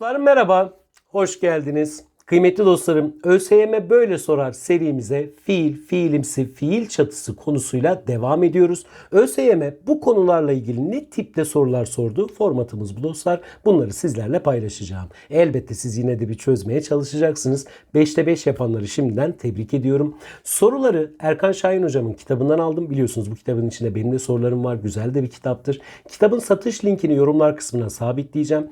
Dostlarım merhaba, hoş geldiniz. Kıymetli dostlarım, ÖSYM böyle sorar serimize fiil, fiilimsi, fiil çatısı konusuyla devam ediyoruz. ÖSYM bu konularla ilgili ne tipte sorular sordu? Formatımız bu dostlar. Bunları sizlerle paylaşacağım. Elbette siz yine de bir çözmeye çalışacaksınız. 5'te 5 yapanları şimdiden tebrik ediyorum. Soruları Erkan Şahin hocamın kitabından aldım. Biliyorsunuz bu kitabın içinde benim de sorularım var. Güzel de bir kitaptır. Kitabın satış linkini yorumlar kısmına sabitleyeceğim.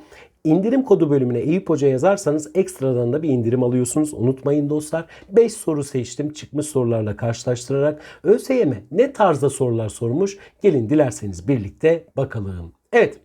İndirim kodu bölümüne Eyüp Hoca yazarsanız ekstradan da bir indirim alıyorsunuz. Unutmayın dostlar. 5 soru seçtim çıkmış sorularla karşılaştırarak. ÖSYM ne tarzda sorular sormuş? Gelin dilerseniz birlikte bakalım. Evet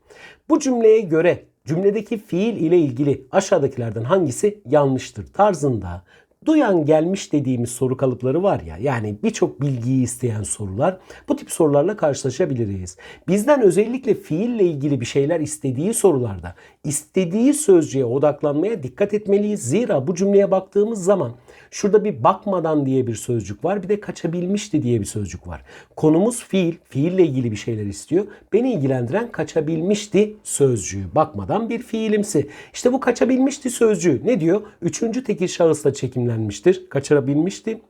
bu cümleye göre cümledeki fiil ile ilgili aşağıdakilerden hangisi yanlıştır tarzında duyan gelmiş dediğimiz soru kalıpları var ya yani birçok bilgiyi isteyen sorular bu tip sorularla karşılaşabiliriz. Bizden özellikle fiille ilgili bir şeyler istediği sorularda istediği sözcüğe odaklanmaya dikkat etmeliyiz. Zira bu cümleye baktığımız zaman şurada bir bakmadan diye bir sözcük var bir de kaçabilmişti diye bir sözcük var. Konumuz fiil, fiille ilgili bir şeyler istiyor. Beni ilgilendiren kaçabilmişti sözcüğü. Bakmadan bir fiilimsi. İşte bu kaçabilmişti sözcüğü ne diyor? Üçüncü tekil şahısla çekimlenmiştir. Kaçırabilmişti.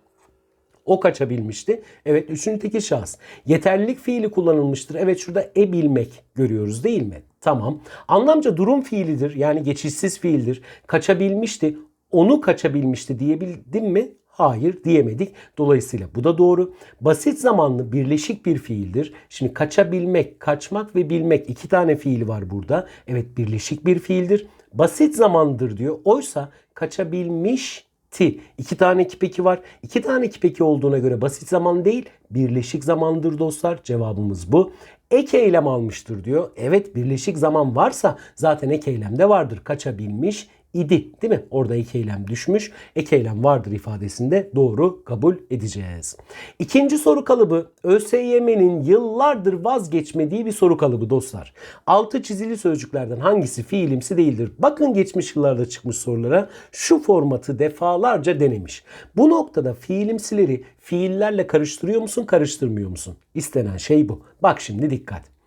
O kaçabilmişti. Evet üçüncü tekil şahıs. Yeterlilik fiili kullanılmıştır. Evet şurada e bilmek görüyoruz değil mi? Tamam. Anlamca durum fiilidir. Yani geçişsiz fiildir. Kaçabilmişti. Onu kaçabilmişti diyebildim mi? Hayır diyemedik. Dolayısıyla bu da doğru. Basit zamanlı birleşik bir fiildir. Şimdi kaçabilmek, kaçmak ve bilmek iki tane fiil var burada. Evet birleşik bir fiildir. Basit zamandır diyor. Oysa kaçabilmişti. İki tane kipeki var. İki tane kipeki olduğuna göre basit zaman değil, birleşik zamandır dostlar. Cevabımız bu. Ek eylem almıştır diyor. Evet birleşik zaman varsa zaten ek eylem de vardır. Kaçabilmiş idi değil mi? Orada ek düşmüş. Ek vardır ifadesinde doğru kabul edeceğiz. İkinci soru kalıbı ÖSYM'nin yıllardır vazgeçmediği bir soru kalıbı dostlar. Altı çizili sözcüklerden hangisi fiilimsi değildir? Bakın geçmiş yıllarda çıkmış sorulara şu formatı defalarca denemiş. Bu noktada fiilimsileri fiillerle karıştırıyor musun, karıştırmıyor musun? İstenen şey bu. Bak şimdi dikkat.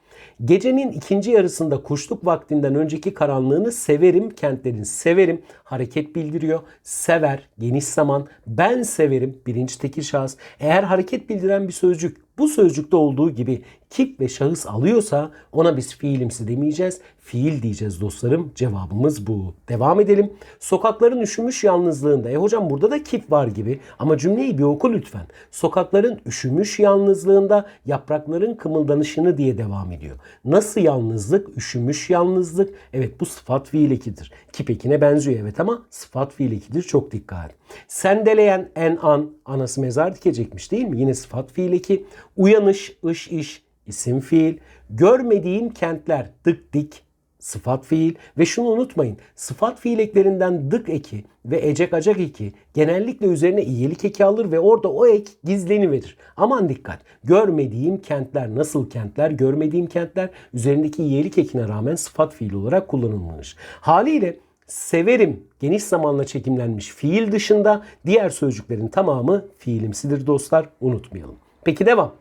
Gecenin ikinci yarısında kuşluk vaktinden önceki karanlığını severim kentlerin severim hareket bildiriyor. Sever geniş zaman ben severim birinci tekil şahıs. Eğer hareket bildiren bir sözcük bu sözcükte olduğu gibi kip ve şahıs alıyorsa ona biz fiilimsi demeyeceğiz. Fiil diyeceğiz dostlarım. Cevabımız bu. Devam edelim. Sokakların üşümüş yalnızlığında. E hocam burada da kip var gibi. Ama cümleyi bir oku lütfen. Sokakların üşümüş yalnızlığında yaprakların kımıldanışını diye devam ediyor. Nasıl yalnızlık? Üşümüş yalnızlık. Evet bu sıfat fiil ekidir. Kip ekine benziyor evet ama sıfat fiil ekidir. Çok dikkat. Sendeleyen en an anası mezar dikecekmiş değil mi? Yine sıfat fiil eki. Uyanış, ış, iş, isim fiil. Görmediğim kentler dık dik sıfat fiil ve şunu unutmayın. Sıfat fiil eklerinden dık eki ve ecek acak eki genellikle üzerine iyilik eki alır ve orada o ek gizleniverir. Aman dikkat. Görmediğim kentler nasıl kentler? Görmediğim kentler üzerindeki iyilik ekine rağmen sıfat fiil olarak kullanılmış. Haliyle severim geniş zamanla çekimlenmiş fiil dışında diğer sözcüklerin tamamı fiilimsidir dostlar. Unutmayalım. Peki devam.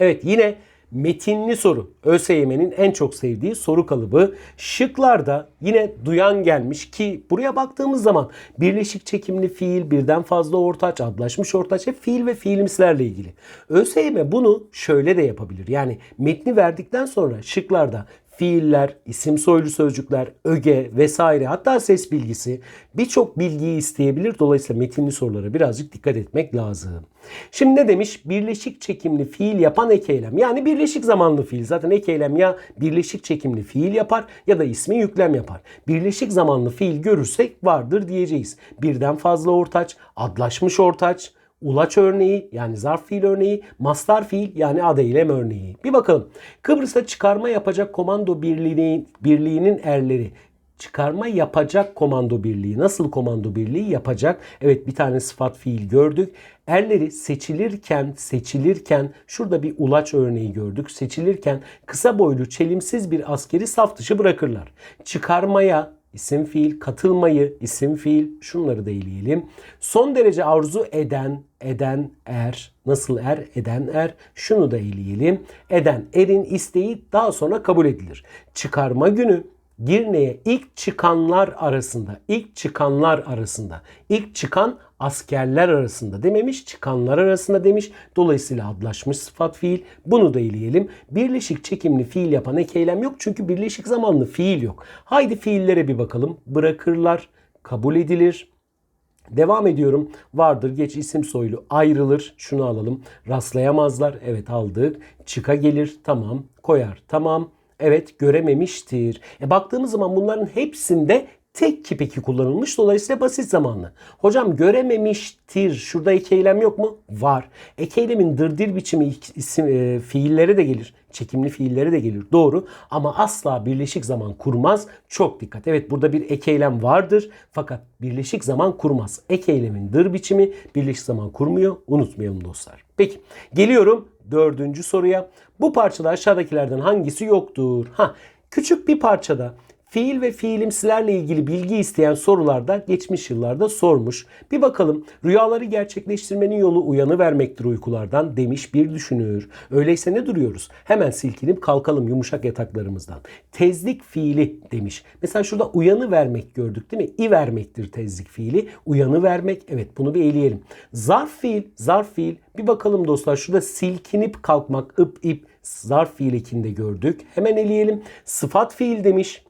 Evet yine metinli soru. ÖSYM'nin en çok sevdiği soru kalıbı. Şıklarda yine duyan gelmiş ki buraya baktığımız zaman birleşik çekimli fiil, birden fazla ortaç, adlaşmış ortaç hep fiil ve fiilimsilerle ilgili. ÖSYM bunu şöyle de yapabilir. Yani metni verdikten sonra şıklarda fiiller, isim soylu sözcükler, öge vesaire hatta ses bilgisi birçok bilgiyi isteyebilir. Dolayısıyla metinli sorulara birazcık dikkat etmek lazım. Şimdi ne demiş? Birleşik çekimli fiil yapan ek eylem. Yani birleşik zamanlı fiil. Zaten ek eylem ya birleşik çekimli fiil yapar ya da ismi yüklem yapar. Birleşik zamanlı fiil görürsek vardır diyeceğiz. Birden fazla ortaç, adlaşmış ortaç, ulaç örneği yani zarf fiil örneği, mastar fiil yani ad eylem örneği. Bir bakalım. Kıbrıs'a çıkarma yapacak komando birliği, birliğinin erleri çıkarma yapacak komando birliği. Nasıl komando birliği yapacak? Evet bir tane sıfat fiil gördük. Erleri seçilirken seçilirken şurada bir ulaç örneği gördük. Seçilirken kısa boylu çelimsiz bir askeri saf dışı bırakırlar. Çıkarmaya isim fiil, katılmayı isim fiil şunları da eleyelim. Son derece arzu eden, eden er, nasıl er, eden er şunu da eleyelim. Eden erin isteği daha sonra kabul edilir. Çıkarma günü Girne'ye ilk çıkanlar arasında, ilk çıkanlar arasında, ilk çıkan askerler arasında dememiş, çıkanlar arasında demiş. Dolayısıyla adlaşmış sıfat fiil. Bunu da eleyelim. Birleşik çekimli fiil yapan ek eylem yok çünkü birleşik zamanlı fiil yok. Haydi fiillere bir bakalım. Bırakırlar, kabul edilir, Devam ediyorum. Vardır geç isim soylu ayrılır. Şunu alalım. Rastlayamazlar. Evet aldık. Çıka gelir. Tamam. Koyar. Tamam. Evet görememiştir. E baktığımız zaman bunların hepsinde tek kip kullanılmış. Dolayısıyla basit zamanlı. Hocam görememiştir. Şurada ek eylem yok mu? Var. Ek eylemin dırdır biçimi isim, e, fiillere de gelir. Çekimli fiillere de gelir. Doğru. Ama asla birleşik zaman kurmaz. Çok dikkat. Evet burada bir ek eylem vardır. Fakat birleşik zaman kurmaz. Ek eylemin dır biçimi birleşik zaman kurmuyor. Unutmayalım dostlar. Peki. Geliyorum dördüncü soruya. Bu parçada aşağıdakilerden hangisi yoktur? Ha, küçük bir parçada fiil ve fiilimsilerle ilgili bilgi isteyen sorularda geçmiş yıllarda sormuş. Bir bakalım rüyaları gerçekleştirmenin yolu uyanı vermektir uykulardan demiş bir düşünür. Öyleyse ne duruyoruz? Hemen silkinip kalkalım yumuşak yataklarımızdan. Tezlik fiili demiş. Mesela şurada uyanı vermek gördük değil mi? İ vermektir tezlik fiili. Uyanı vermek evet bunu bir eleyelim. Zarf fiil, zarf fiil. Bir bakalım dostlar şurada silkinip kalkmak, ıp ip zarf fiil ekinde gördük. Hemen eleyelim. Sıfat fiil demiş.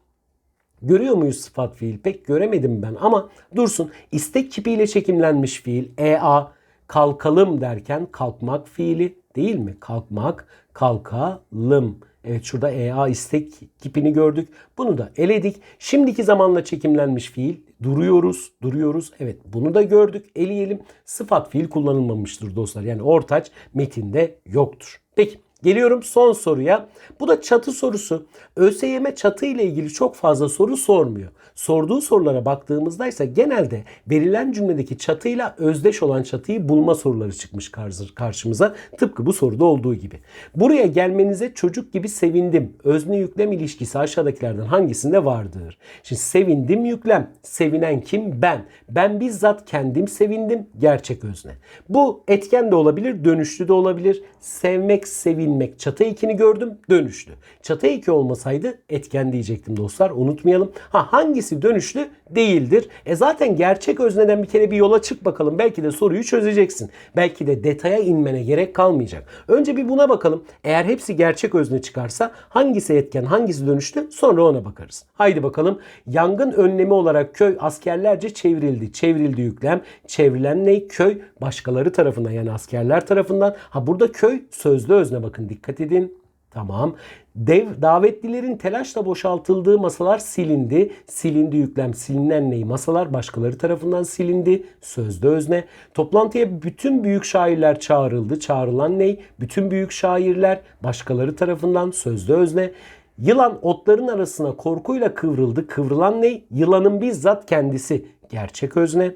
Görüyor muyuz sıfat fiil? Pek göremedim ben ama dursun. İstek kipiyle çekimlenmiş fiil. EA kalkalım derken kalkmak fiili değil mi? Kalkmak, kalkalım. Evet şurada EA istek kipini gördük. Bunu da eledik. Şimdiki zamanla çekimlenmiş fiil. Duruyoruz, duruyoruz. Evet bunu da gördük. Eleyelim. Sıfat fiil kullanılmamıştır dostlar. Yani ortaç metinde yoktur. Peki. Geliyorum son soruya. Bu da çatı sorusu. ÖSYM çatı ile ilgili çok fazla soru sormuyor. Sorduğu sorulara baktığımızda ise genelde verilen cümledeki çatıyla özdeş olan çatıyı bulma soruları çıkmış karşımıza. Tıpkı bu soruda olduğu gibi. Buraya gelmenize çocuk gibi sevindim. Özne yüklem ilişkisi aşağıdakilerden hangisinde vardır? Şimdi sevindim yüklem. Sevinen kim? Ben. Ben bizzat kendim sevindim. Gerçek özne. Bu etken de olabilir, dönüşlü de olabilir. Sevmek, sevinmek inmek çatı ekini gördüm dönüşlü. Çatı eki olmasaydı etken diyecektim dostlar unutmayalım. Ha hangisi dönüşlü değildir. E zaten gerçek özneden bir kere bir yola çık bakalım. Belki de soruyu çözeceksin. Belki de detaya inmene gerek kalmayacak. Önce bir buna bakalım. Eğer hepsi gerçek özne çıkarsa hangisi etken hangisi dönüşlü sonra ona bakarız. Haydi bakalım. Yangın önlemi olarak köy askerlerce çevrildi. Çevrildi yüklem. Çevrilen ne? Köy başkaları tarafından yani askerler tarafından. Ha burada köy sözlü özne bakın dikkat edin. Tamam. Dev, davetlilerin telaşla boşaltıldığı masalar silindi. Silindi yüklem silinen ney? Masalar başkaları tarafından silindi. Sözde özne. Toplantıya bütün büyük şairler çağrıldı. Çağrılan ney? Bütün büyük şairler başkaları tarafından sözde özne. Yılan otların arasına korkuyla kıvrıldı. Kıvrılan ney? Yılanın bizzat kendisi. Gerçek özne.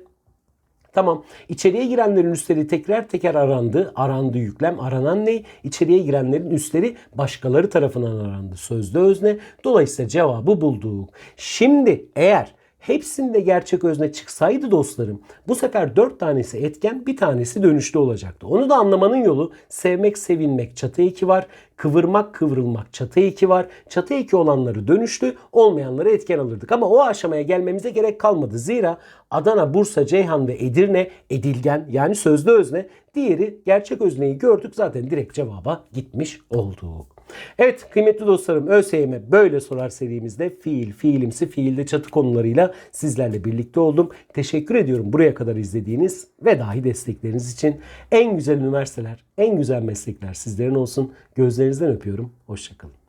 Tamam. İçeriye girenlerin üstleri tekrar teker arandı. Arandı yüklem. Aranan ne? İçeriye girenlerin üstleri başkaları tarafından arandı. Sözde özne. Dolayısıyla cevabı bulduk. Şimdi eğer hepsinde gerçek özne çıksaydı dostlarım bu sefer dört tanesi etken bir tanesi dönüşlü olacaktı. Onu da anlamanın yolu sevmek sevinmek çatı eki var. Kıvırmak kıvrılmak çatı eki var. Çatı eki olanları dönüşlü olmayanları etken alırdık. Ama o aşamaya gelmemize gerek kalmadı. Zira Adana, Bursa, Ceyhan ve Edirne edilgen yani sözlü özne. Diğeri gerçek özneyi gördük zaten direkt cevaba gitmiş olduk. Evet kıymetli dostlarım ÖSYM böyle sorar serimizde fiil, fiilimsi, fiilde çatı konularıyla sizlerle birlikte oldum. Teşekkür ediyorum buraya kadar izlediğiniz ve dahi destekleriniz için. En güzel üniversiteler, en güzel meslekler sizlerin olsun. Gözlerinizden öpüyorum. Hoşçakalın.